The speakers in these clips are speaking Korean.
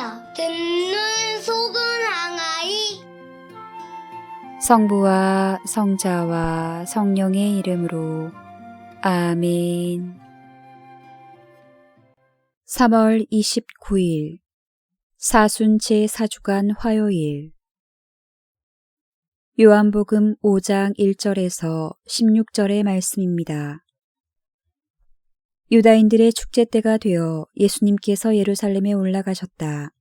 하라. 듣는 속은 항아이. 성부와 성자와 성령의 이름으로 아멘. 3월 29일 사순제 사주간 화요일 요한복음 5장 1절에서 16절의 말씀입니다. 유다인들의 축제 때가 되어 예수님께서 예루살렘에 올라가셨다.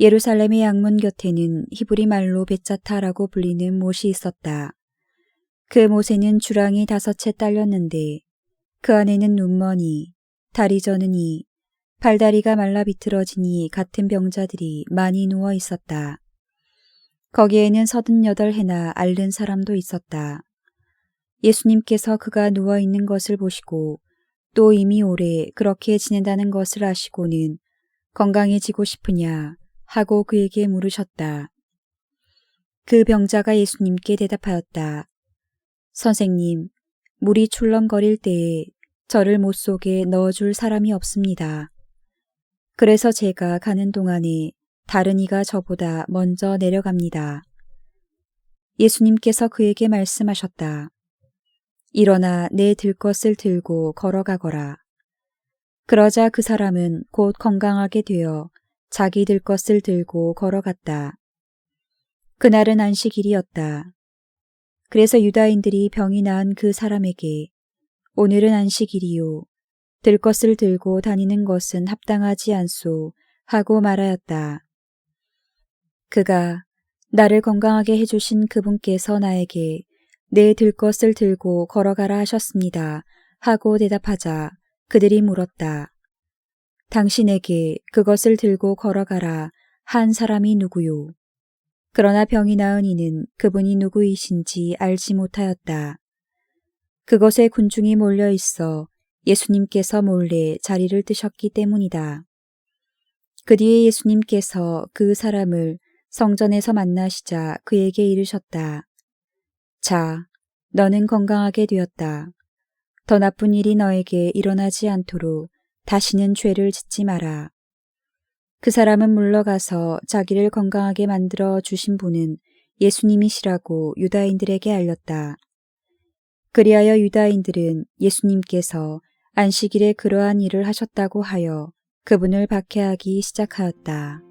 예루살렘의 양문 곁에는 히브리 말로 베짜타라고 불리는 못이 있었다. 그 못에는 주랑이 다섯 채 딸렸는데 그 안에는 눈머니, 다리 저는 이, 발다리가 말라 비틀어지니 같은 병자들이 많이 누워 있었다. 거기에는 서른여덟 해나 앓는 사람도 있었다. 예수님께서 그가 누워 있는 것을 보시고 또 이미 오래 그렇게 지낸다는 것을 아시고는 건강해지고 싶으냐 하고 그에게 물으셨다. 그 병자가 예수님께 대답하였다. 선생님, 물이 출렁거릴 때에 저를 못 속에 넣어줄 사람이 없습니다. 그래서 제가 가는 동안에 다른 이가 저보다 먼저 내려갑니다. 예수님께서 그에게 말씀하셨다. 일어나 내 들 것을 들고 걸어가거라. 그러자 그 사람은 곧 건강하게 되어 자기 들 것을 들고 걸어갔다. 그날은 안식일이었다. 그래서 유다인들이 병이 나은 그 사람에게 오늘은 안식일이요. 들 것을 들고 다니는 것은 합당하지 않소 하고 말하였다. 그가 나를 건강하게 해주신 그분께서 나에게 내 들 것을 들고 걸어가라 하셨습니다. 하고 대답하자 그들이 물었다. 당신에게 그것을 들고 걸어가라 한 사람이 누구요? 그러나 병이 나은 이는 그분이 누구이신지 알지 못하였다. 그것에 군중이 몰려 있어 예수님께서 몰래 자리를 뜨셨기 때문이다. 그 뒤에 예수님께서 그 사람을 성전에서 만나시자 그에게 이르셨다. 자, 너는 건강하게 되었다. 더 나쁜 일이 너에게 일어나지 않도록 다시는 죄를 짓지 마라. 그 사람은 물러가서 자기를 건강하게 만들어 주신 분은 예수님이시라고 유다인들에게 알렸다. 그리하여 유다인들은 예수님께서 안식일에 그러한 일을 하셨다고 하여 그분을 박해하기 시작하였다.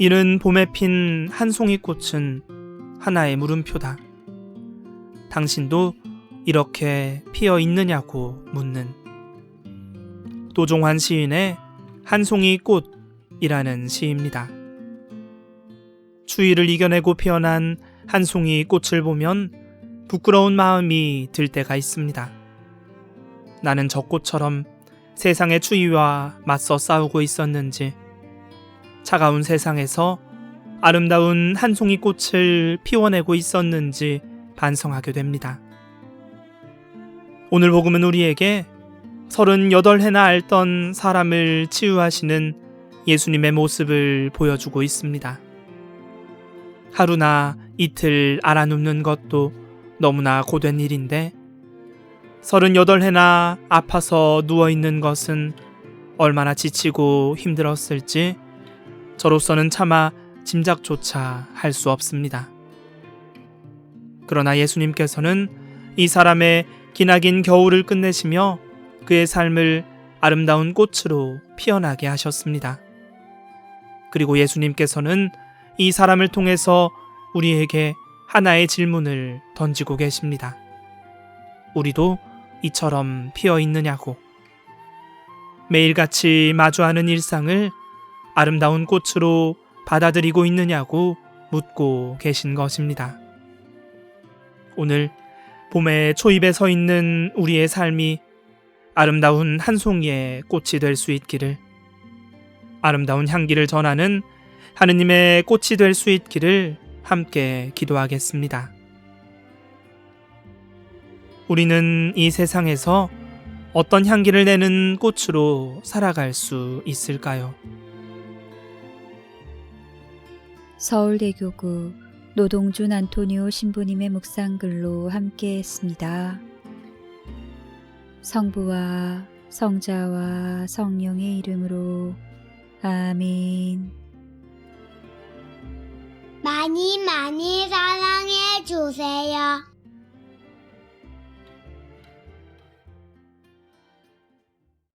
이른 봄에 핀 한 송이 꽃은 하나의 물음표다. 당신도 이렇게 피어 있느냐고 묻는 도종환 시인의 한 송이 꽃이라는 시입니다. 추위를 이겨내고 피어난 한 송이 꽃을 보면 부끄러운 마음이 들 때가 있습니다. 나는 저 꽃처럼 세상의 추위와 맞서 싸우고 있었는지 차가운 세상에서 아름다운 한 송이 꽃을 피워내고 있었는지 반성하게 됩니다. 오늘 복음은 우리에게 38해나 앓던 사람을 치유하시는 예수님의 모습을 보여주고 있습니다. 하루나 이틀 알아눕는 것도 너무나 고된 일인데 38해나 아파서 누워있는 것은 얼마나 지치고 힘들었을지 저로서는 차마 짐작조차 할 수 없습니다. 그러나 예수님께서는 이 사람의 기나긴 겨울을 끝내시며 그의 삶을 아름다운 꽃으로 피어나게 하셨습니다. 그리고 예수님께서는 이 사람을 통해서 우리에게 하나의 질문을 던지고 계십니다. 우리도 이처럼 피어 있느냐고. 매일같이 마주하는 일상을 아름다운 꽃으로 받아들이고 있느냐고 묻고 계신 것입니다. 오늘 봄의 초입에 서 있는 우리의 삶이 아름다운 한 송이의 꽃이 될 수 있기를, 아름다운 향기를 전하는 하느님의 꽃이 될 수 있기를 함께 기도하겠습니다. 우리는 이 세상에서 어떤 향기를 내는 꽃으로 살아갈 수 있을까요? 서울대교구 노동준 안토니오 신부님의 묵상글로 함께 했습니다. 성부와 성자와 성령의 이름으로 아멘. 많이 많이 사랑해 주세요.